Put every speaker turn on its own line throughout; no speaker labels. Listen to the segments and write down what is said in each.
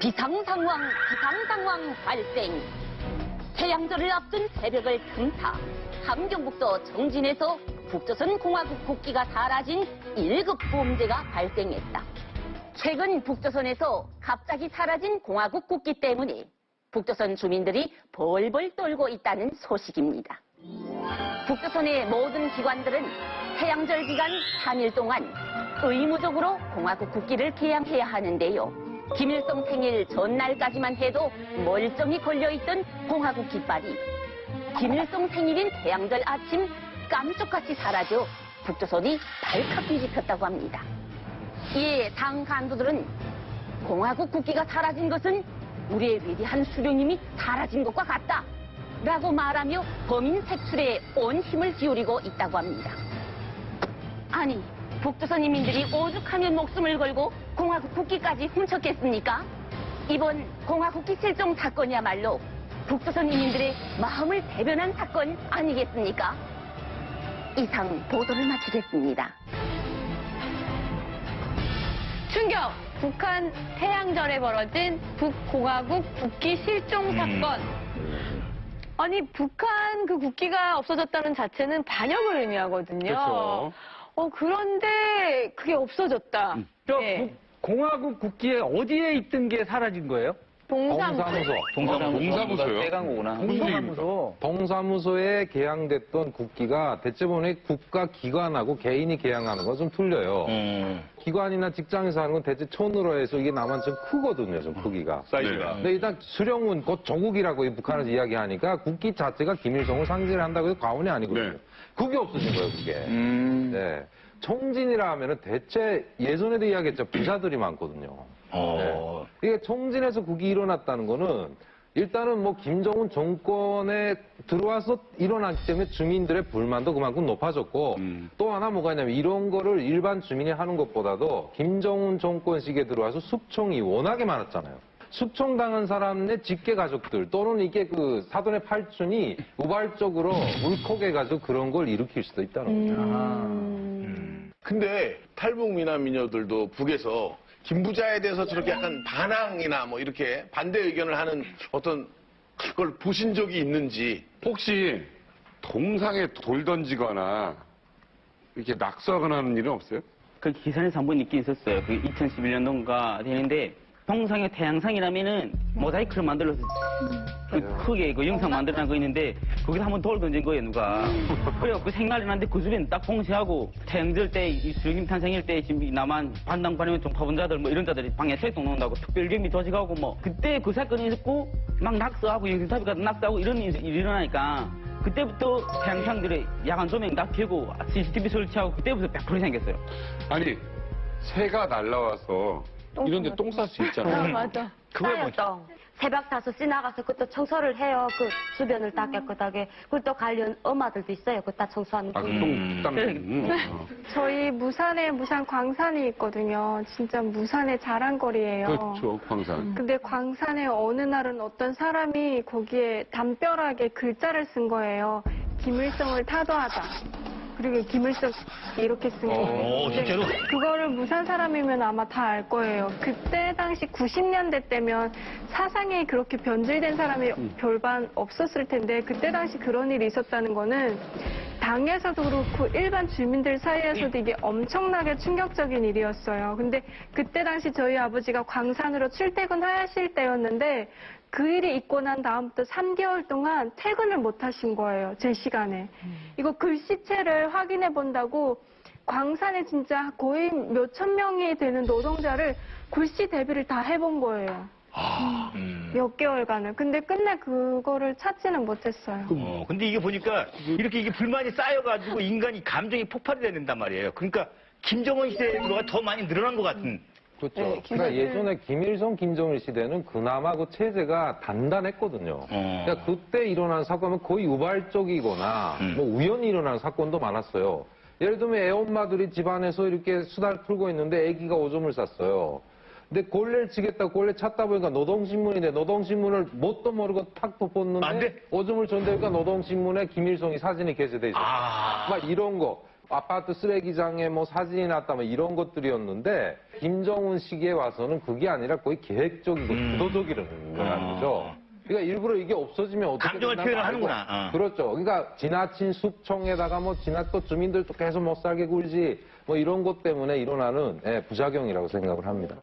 비상상황, 비상상황 발생. 태양절을 앞둔 새벽을 틈타 함경북도 정진에서 북조선 공화국 국기가 사라진 1급 범죄가 발생했다. 최근 북조선에서 갑자기 사라진 공화국 국기 때문에 북조선 주민들이 벌벌 떨고 있다는 소식입니다. 북조선의 모든 기관들은 태양절 기간 3일 동안 의무적으로 공화국 국기를 개양해야 하는데요. 김일성 생일 전날까지만 해도 멀쩡히 걸려있던 공화국 깃발이 김일성 생일인 태양절 아침 깜짝같이 사라져 북조선이 발칵 뒤집혔다고 합니다. 이에 당 간부들은 공화국 국기가 사라진 것은 우리의 위대한 수령님이 사라진 것과 같다. 라고 말하며 범인 색출에 온 힘을 기울이고 있다고 합니다. 아니, 북조선 인민들이 오죽하면 목숨을 걸고 공화국 국기까지 훔쳤겠습니까? 이번 공화국기 실종 사건이야말로 북조선 인민들의 마음을 대변한 사건 아니겠습니까? 이상 보도를 마치겠습니다.
충격! 북한 태양절에 벌어진 북공화국 국기 실종
음.
사건. 아니, 북한 그 국기가 없어졌다는 자체는 반역을 의미하거든요.
그렇죠.
어, 그런데 그게 없어졌다.
저
네.
국- 공화국 국기에 어디에 있던 게 사라진 거예요?
동사무소.
동사무소. 빼간 거구나.
동사무소.
동사무소에 개양됐던 국기가 대체 보니 국가 기관하고 개인이 개양하는 건좀 틀려요.
음.
기관이나 직장에서 하는 건 대체 촌으로 해서 이게 나만 좀 크거든요, 좀 크기가.
사이즈가.
근데 일단 수령은 곧 조국이라고 이 북한에서 이야기하니까 국기 자체가 김일성을 상징을 한다고 해도 과언이 아니거든요.
네.
그게 없어진 거예요, 그게.
음.
네. 총진이라 하면은 대체 예전에도 이야기했죠. 부자들이 많거든요.
어.
이게 총진에서 국이 일어났다는 거는 일단은 뭐 김정은 정권에 들어와서 일어났기 때문에 주민들의 불만도 그만큼 높아졌고
음.
또 하나 뭐가 있냐면 이런 거를 일반 주민이 하는 것보다도 김정은 정권 시기에 들어와서 숙청이 워낙에 많았잖아요. 숙청당한 사람의 직계 가족들 또는 이게 그 사돈의 팔촌이 우발적으로 울컥해가지고 그런 걸 일으킬 수도 있다는 거죠.
음.
근데 탈북 미남 미녀들도 북에서 김부자에 대해서 저렇게 약간 반항이나 뭐 이렇게 반대 의견을 하는 어떤 그걸 보신 적이 있는지
혹시 동상에 돌 던지거나 이렇게 낙서하거나 하는 일은 없어요?
그 기사에서 한 번 있긴 있었어요. 그 2011년도인가 되는데 동상의 태양상이라면은 모자이크를 만들어서 그 크게 그 영상 만들어놓은 거 있는데 거기서 한번 돌 던진 거예요 누가. 그래요 그 생각이 나는데 그 주변 딱 봉쇄하고 태양절 때이 수령님 탄생일 때 지금 이 남한 반당 반면 종파분 자들 뭐 이런 자들이 방에 책동 놓는다고 특별경비 도직하고 뭐 그때 그 사건이 있었고 막 낙서하고 영상탑이 가서 낙서하고 이런 일이 일어나니까 그때부터 태양상들의 야간 조명 다 켜고 CCTV 설치하고 그때부터 100% 생겼어요.
아니 새가 날라와서 이런데 똥 쌀 수 있잖아요.
아, 맞아.
쌓였어. 새벽 5시 나가서 그또 청소를 해요. 그 주변을 다 깨끗하게. 그리고 또 관련 엄마들도 있어요. 그다 청소하는
아,
분.
똥 땀. 음. 어.
저희 무산에 무산 광산이 있거든요. 진짜 무산의 자랑거리예요.
그렇죠 광산.
근데 광산에 어느 날은 어떤 사람이 거기에 담벼락에 글자를 쓴 거예요. 김일성을 타도하자. 그리고 김일성 이렇게 쓴 거예요.
어,
근데
진짜로?
그거를 무산 사람이면 아마 다 알 거예요. 그때 당시 90년대 때면 사상이 그렇게 변질된 사람이 별반 없었을 텐데 그때 당시 그런 일이 있었다는 거는 당에서도 그렇고 일반 주민들 사이에서도 이게 엄청나게 충격적인 일이었어요. 근데 그때 당시 저희 아버지가 광산으로 출퇴근하실 때였는데 그 일이 있고 난 다음부터 3개월 동안 퇴근을 못 하신 거예요. 제 시간에. 이거 글씨체를 확인해 본다고 광산에 진짜 거의 몇 천 명이 되는 노동자를 글씨 대비를 다 해본 거예요.
음.
몇 개월간을. 근데 끝내 그거를 찾지는 못했어요.
어, 근데 이게 보니까 이렇게 이게 불만이 쌓여가지고 인간이 감정이 폭발이 된단 말이에요. 그러니까 김정은 시대가 더 많이 늘어난 것 같은.
그렇죠.
네,
그러니까 예전에 김일성, 김정일 시대는 그나마 그 체제가 단단했거든요.
어.
그러니까 그때 일어난 사건은 거의 우발적이거나
음.
뭐 우연히 일어난 사건도 많았어요. 예를 들면 애엄마들이 집안에서 이렇게 수다를 풀고 있는데 아기가 오줌을 쌌어요. 근데 골래를 치겠다고 골래 찾다 보니까 노동신문인데 노동신문을 뭣도 모르고 탁? 덮었는데 오줌을 줬다니까 노동신문에 김일성이 사진이 게재돼 있어요.
아.
막 이런 거. 아파트 쓰레기장에 뭐 사진이 났다 뭐 이런 것들이었는데 김정은 시기에 와서는 그게 아니라 거의 계획적이고
음.
주도적이라는 거라는
어.
거죠. 그러니까 일부러 이게 없어지면 어떻게
감정을
되나
표현을
알고.
하는구나. 어.
그렇죠. 그러니까 지나친 숙청에다가 뭐 지나 또 주민들도 계속 못 살게 굴지 뭐 이런 것 때문에 일어나는 예, 부작용이라고 생각을 합니다.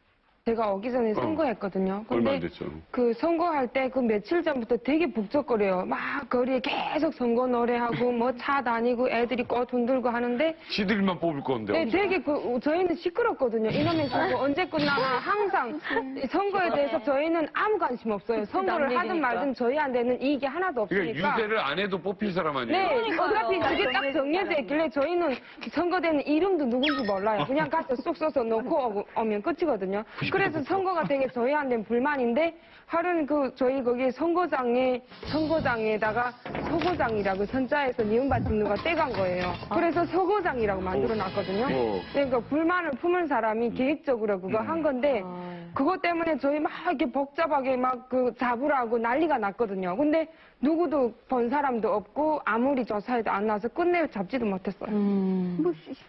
제가 오기 전에 선거했거든요.
얼마 안 됐죠.
그 선거할 때 그 며칠 전부터 되게 북적거려요. 막 거리에 계속 선거 노래하고 뭐 차 다니고 애들이 꽃 흔들고 하는데
시들만 뽑을 건데.
네, 되게 그 저희는 시끄럽거든요. 이놈의 선거 언제 끝나나 항상 이 선거에 대해서 저희는 아무 관심 없어요. 선거를
남
하든. 말든 저희한테는 이익이 하나도
그러니까
없으니까.
유세를 안 해도 뽑힐 사람 아니에요?
네, 어차피 그게 딱 정해져 있길래 저희는 선거되는 이름도 누군지 몰라요. 그냥 가서 쑥 써서 오고- 오면 끝이거든요. 그래서 선거가 되게 저희한테는 불만인데 하루는 그 저희 거기 선거장에 선거장에다가 서고장이라고 선자에서 니은받 찍는 거 떼간 거예요. 그래서 서고장이라고 만들어 놨거든요. 그러니까 불만을 품은 사람이 계획적으로 그거 한 건데 그것 때문에 저희 막 이렇게 복잡하게 막 그 잡으라고 난리가 났거든요. 근데 누구도 본 사람도 없고 아무리 조사해도 안 나와서 끝내 잡지도 못했어요.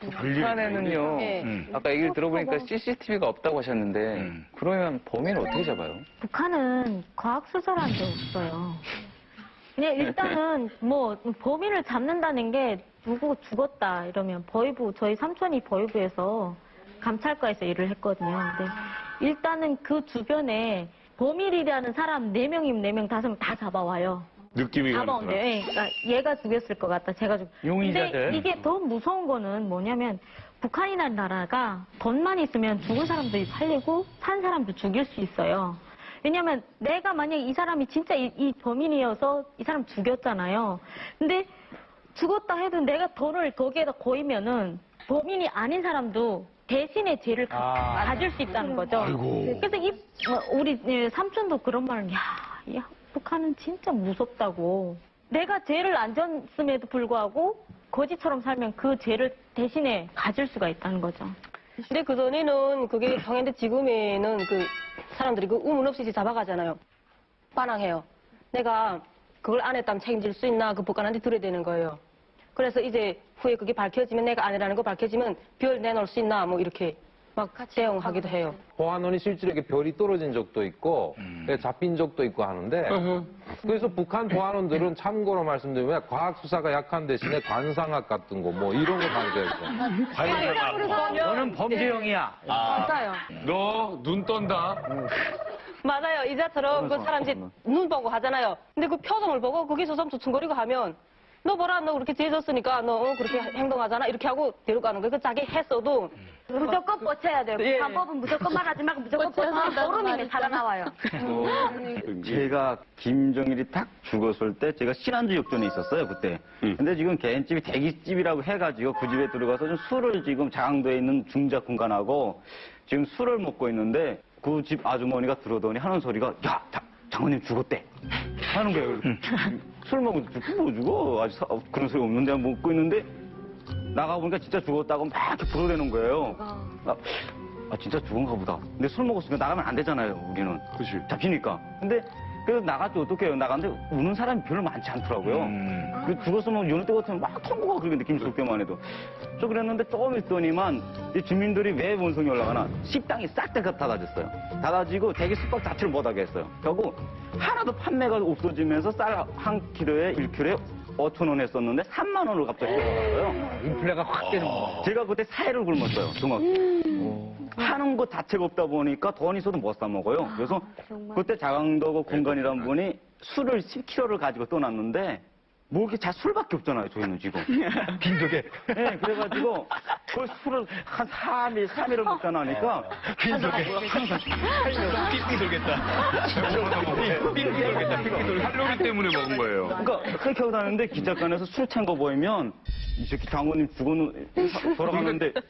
북한에는요.
음.
아까 얘기를 들어보니까 CCTV가 없다고 하셨는데
음.
그러면 범인을 어떻게 잡아요?
북한은 과학 수사라는 게 없어요. 그냥 일단은 뭐 범인을 잡는다는 게 누구 죽었다 이러면 버이부 저희 삼촌이 버이부에서 감찰과에서 일을 했거든요. 근데 일단은 그 주변에 범인이라는 사람 네명이면 네명 다섯 명다 잡아와요.
느낌이
잡아온대요. 예, 그러니까 얘가 죽였을 것 같다. 제가 죽.
용의자들.
근데 이게 더 무서운 거는 뭐냐면 북한이라는 나라가 돈만 있으면 죽은 사람도 살리고 산 사람도 죽일 수 있어요. 왜냐면 내가 만약 이 사람이 진짜 이, 이 범인이어서 이 사람 죽였잖아요. 근데 죽었다 해도 내가 돈을 거기에다 고이면은 범인이 아닌 사람도 대신에 죄를 가, 가질 수 있다는 거죠. 그래서 이 어, 우리 예, 삼촌도 그런 말을 야, 야 북한은 진짜 무섭다고. 내가 죄를 안 졌음에도 불구하고 거지처럼 살면 그 죄를 대신에 가질 수가 있다는 거죠.
근데 그 전에는 그게 당연히 지금에는 그 사람들이 그 의문 없이 잡아가잖아요. 반항해요. 내가 그걸 안 했다면 책임질 수 있나 그 북한한테 들어야 되는 거예요. 그래서 이제 후에 그게 밝혀지면 내가 아니라는 거 밝혀지면 별 내놓을 수 있나 뭐 이렇게 막 대응하기도 해요.
보안원이 실제로 이렇게 별이 떨어진 적도 있고
음.
예, 잡힌 적도 있고 하는데 그래서 북한 보안원들은 참고로 말씀드리면 과학 수사가 약한 대신에 관상학 같은 거 뭐 이런 거 강조해서
너는 범죄형이야.
맞아요.
너 눈 떤다.
맞아요. 이자처럼 그 사람 이제 눈 보고 하잖아요. 근데 그 표정을 보고 거기서 좀 주춤거리고 하면 너 뭐라 너 그렇게 죄졌으니까 너 어, 그렇게 행동하잖아 이렇게 하고 데려가는 거예요. 그 자기 했어도
무조건 뻗쳐야 돼요.
예.
방법은 무조건 말하지 말고 무조건 뻗쳐야 보름이면 살아나와요.
제가 김정일이 딱 죽었을 때 제가 신안주 역전에 있었어요 그때. 근데 지금 개인집이 대기집이라고 해가지고 그 집에 들어가서 좀 술을 지금 장항도에 있는 중자 군간하고 지금 술을 먹고 있는데 그 집 아주머니가 들어오더니 하는 소리가 야 자- 장모님 죽었대 하는 거예요. 술 먹으면 죽고 뭐 죽어 아직 사- 그런 소리 없는데 먹고 있는데 나가보니까 진짜 죽었다고 막 이렇게 불어대는 거예요. 아, 아, 진짜 죽은가 보다. 근데 술 먹었으니까 나가면 안 되잖아요, 우리는.
그치.
잡히니까. 근데 그래서 나갔죠. 어떻게 해요? 나갔는데 우는 사람이 별로 많지 않더라고요.
음.
그 죽었으면 여느 때 같으면 막 통보가 그렇게 느낌 줄 때만 해도. 저 그랬는데 조금 있더니만 이 주민들이 왜 원성이 올라가나 식당이 싹 다 닫아졌어요. 닫아지고 대기 숙박 자체를 못하게 했어요. 결국 하나도 판매가 없어지면서 쌀한 킬로에 1킬로에 5천 원 했었는데 3만 원을 갑자기 올라갔어요.
인플레가 확 되는 거.
제가 그때 사회를 굶었어요, 정확히. 파는 것 자체가 없다 보니까 돈 있어도 못 사 먹어요. 그래서 그때 자강도고 군관이라는 분이 술을 10kg를 가지고 떠났는데 뭐 이렇게 자 술밖에 없잖아요, 저희는 지금.
빈속에.
네, 그래가지고 그 술을 한 3일, 3일을 먹다 나니까
빈속에. 삐삐 돌겠다. 삐삐 돌겠다. 삐삐 돌겠다.
칼로리 때문에 먹은 거예요.
그러니까 그렇게 하고 다녔는데 기자관에서 술 찬 거 보이면 이 새끼 장모님 죽었는 돌아가는데
거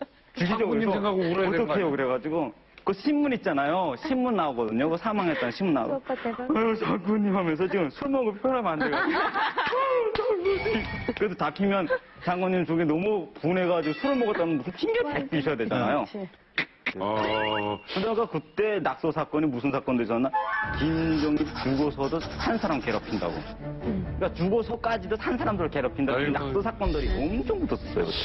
어떡해요
아니에요?
그래가지고 그 신문 있잖아요 신문 나오거든요 그 사망했다는 신문 나오고 아유 장모님 하면서 지금 술 먹으면 표현하면 안 돼요 그래도 잡히면 장모님 쪽에 너무 분해가지고 술을 먹었다면 무슨 핑계 대주셔야 되잖아요
어,
그러다가 그때 낙서 사건이 무슨 사건도 있었나? 김정일 죽어서도 산 사람 괴롭힌다고. 그러니까 죽어서까지도 산 사람들을 괴롭힌다. 그
아이고.
낙서 사건들이 엄청 붙었어요. 그때.